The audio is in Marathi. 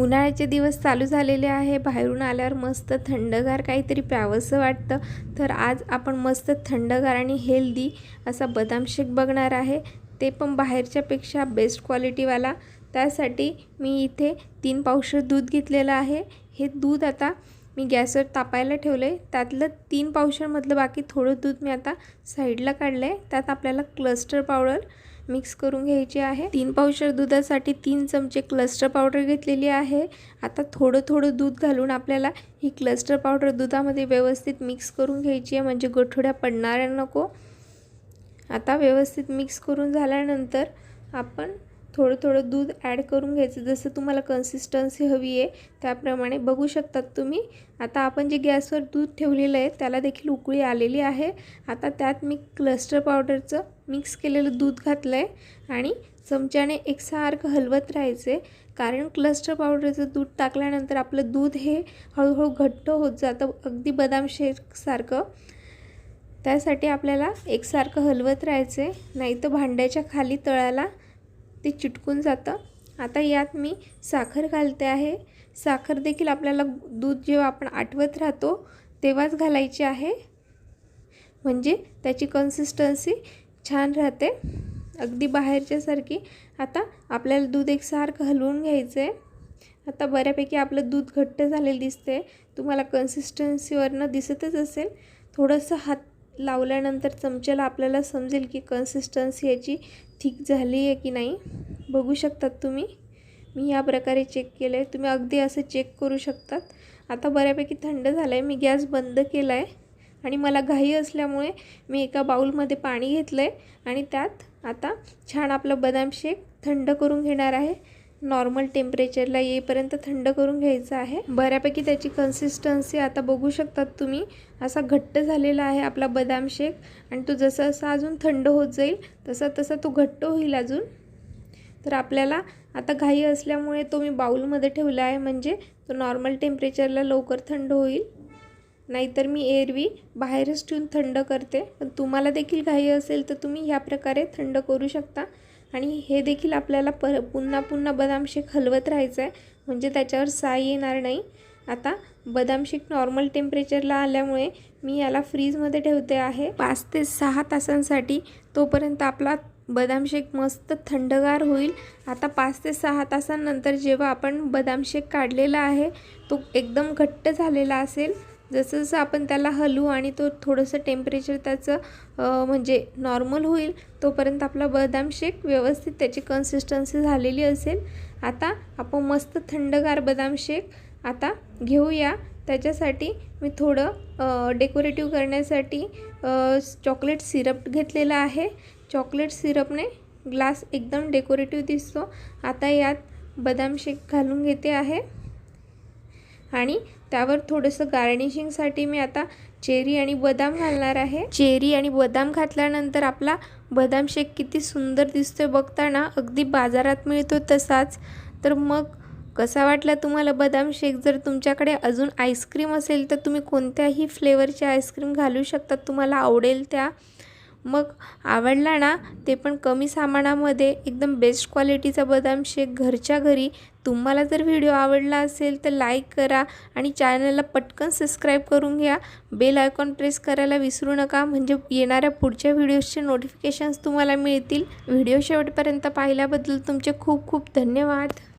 उन्हाळ्याचे दिवस चालू झालेले आहे. बाहेरून आल्यावर मस्त थंडगार काहीतरी प्यावंसं वाटतं. तर आज आपण मस्त थंडगार आणि हेल्दी असा बदाम शेक बघणार आहे. ते पण बाहेरच्यापेक्षा बेस्ट क्वालिटीवाला त्यासाठी मी इथे तीन पावशर दूध घेतलेलं आहे. हे दूध आता मी गॅसवर तापायला ठेवलं आहे त्यातलं तीन पावशरमधलं बाकी थोडं दूध मी आता साईडला काढलं आहे त्यात आपल्याला क्लस्टर पावडर मिक्स करून घ्यायची आहे. तीन पावशर दुधासाठी तीन चमचे क्लस्टर पावडर घेतलेली आहे. आता थोडं थोडं दूध घालून आपल्याला ही क्लस्टर पावडर दुधामध्ये व्यवस्थित मिक्स करून घ्यायची आहे. म्हणजे गोठोड्या पडणाऱ्या नको. आता व्यवस्थित मिक्स करून झाल्यानंतर आपण थोडं थोडं दूध ॲड करून घ्यायचं. जसं तुम्हाला कन्सिस्टन्सी हवी आहे त्याप्रमाणे बघू शकतात तुम्ही. आता आपण जे गॅसवर दूध ठेवलेलं आहे त्याला देखील उकळी आलेली आहे. आता त्यात मी क्लस्टर पावडरचं मिक्स केलेलं दूध घातलं आहे आणि चमच्याने एकसारखं हलवत राहायचे कारण क्लस्टर पावडरचं दूध टाकल्यानंतर आपलं दूध हे हळूहळू घट्ट होत जातं अगदी बदाम शेकसारखं त्यासाठी आपल्याला एकसारखं हलवत राहायचे नाही तर भांड्याच्या खाली तळाला ते चिटकून जातं. आता यात मी साखर घालते आहे. साखर देखील आपल्याला दूध जेव्हा आपण आठवत राहतो तेव्हाच घालायची आहे. म्हणजे त्याची कन्सिस्टन्सी छान राहते. अगदी बाहेरच्यासारखी आता आपल्याला दूध एकसारखं हलवून घ्यायचं आहे आता बऱ्यापैकी आपलं दूध घट्ट झालेलं दिसते तुम्हाला कन्सिस्टन्सीवरनं दिसतच असेल. थोडंसं हात लावल्यानंतर चमच्याला आपल्याला समजेल की कन्सिस्टन्सी याची ठीक झाली आहे की नाही. बघू शकतात तुम्ही. मी या प्रकारे चेक केलं आहे तुम्ही अगदी असं चेक करू शकतात. आता बऱ्यापैकी थंड झालं आहे मी गॅस बंद केला आहे आणि मला घाई असल्यामुळे मी एका बाऊलमध्ये पाणी घेतलं आहे आणि त्यात आता छान आपलं बदाम शेक थंड करून घेणार आहे. नॉर्मल टेम्परेचरला येईपर्यंत थंड करून घ्यायचं आहे. बऱ्यापैकी त्याची कन्सिस्टन्सी आता बघू शकतात तुम्ही. असा घट्ट झालेला आहे आपला बदाम शेक. आणि तो जसं जसा अजून थंड होत जाईल तसा तसा तो घट्ट होईल अजून. तर आपल्याला आता घाई असल्यामुळे तो मी बाऊलमध्ये ठेवला आहे. म्हणजे तो नॉर्मल टेम्परेचरला लवकर थंड होईल. नाहीतर मी एरवी बाहेरच ठेवून थंड करते. पण तुम्हाला देखील घाई असेल तर तुम्ही ह्या प्रकारे थंड करू शकता. आणि हे देखील आपल्याला पर पुन्हा पुन्हा बदाम शेक हलवत राहायचं आहे म्हणजे त्याच्यावर साय येणार नाही. आता बदाम शेक नॉर्मल टेम्परेचरला आल्यामुळे मी याला फ्रीजमध्ये ठेवते आहे. पाच ते सहा तासांसाठी तोपर्यंत आपला बदाम शेक मस्त थंडगार होईल. आता पाच ते सहा तासांनंतर जेव्हा आपण बदाम शेक काढलेला आहे तो एकदम घट्ट झालेला असेल जसं जसं आपण त्याला हलवू आणि तो थोडंसं टेम्परेचर त्याचं म्हणजे नॉर्मल होईल तोपर्यंत आपला बदाम शेक व्यवस्थित त्याची कन्सिस्टन्सी झालेली असेल. आता आपण मस्त थंडगार बदाम शेक आता घेऊया. त्याच्यासाठी मी थोडं डेकोरेटिव्ह करण्यासाठी चॉकलेट सिरप घेतलेला आहे. चॉकलेट सिरपने ग्लास एकदम डेकोरेटिव्ह दिसतो. आता यात बदाम शेक घालून घेते आहे. आणि त्यावर थोडंसं गार्निशिंगसाठी मी आता चेरी आणि बदाम घालणार आहे. चेरी आणि बदाम घातल्यानंतर आपला बदाम शेक किती सुंदर दिसतोय बघताना. अगदी बाजारात मिळतो तसाच. तर मग कसा वाटला तुम्हाला बदाम शेक? जर तुमच्याकडे अजून आईस्क्रीम असेल तर तुम्ही कोणत्याही फ्लेवरची आईस्क्रीम घालू शकतात तुम्हाला आवडेल त्या. मग आवडला ना ते पण कमी सामानामध्ये. एकदम बेस्ट क्वालिटीचा बदाम शेक घरच्या घरी. तुम्हाला जर व्हिडिओ आवडला असेल तर लाईक करा आणि चॅनलला पटकन सबस्क्राईब करून घ्या. बेल आयकॉन प्रेस करायला विसरू नका. म्हणजे येणाऱ्या पुढच्या व्हिडिओजचे नोटिफिकेशन्स तुम्हाला मिळतील. व्हिडिओ शेवटपर्यंत पाहिल्याबद्दल तुमचे खूप खूप धन्यवाद.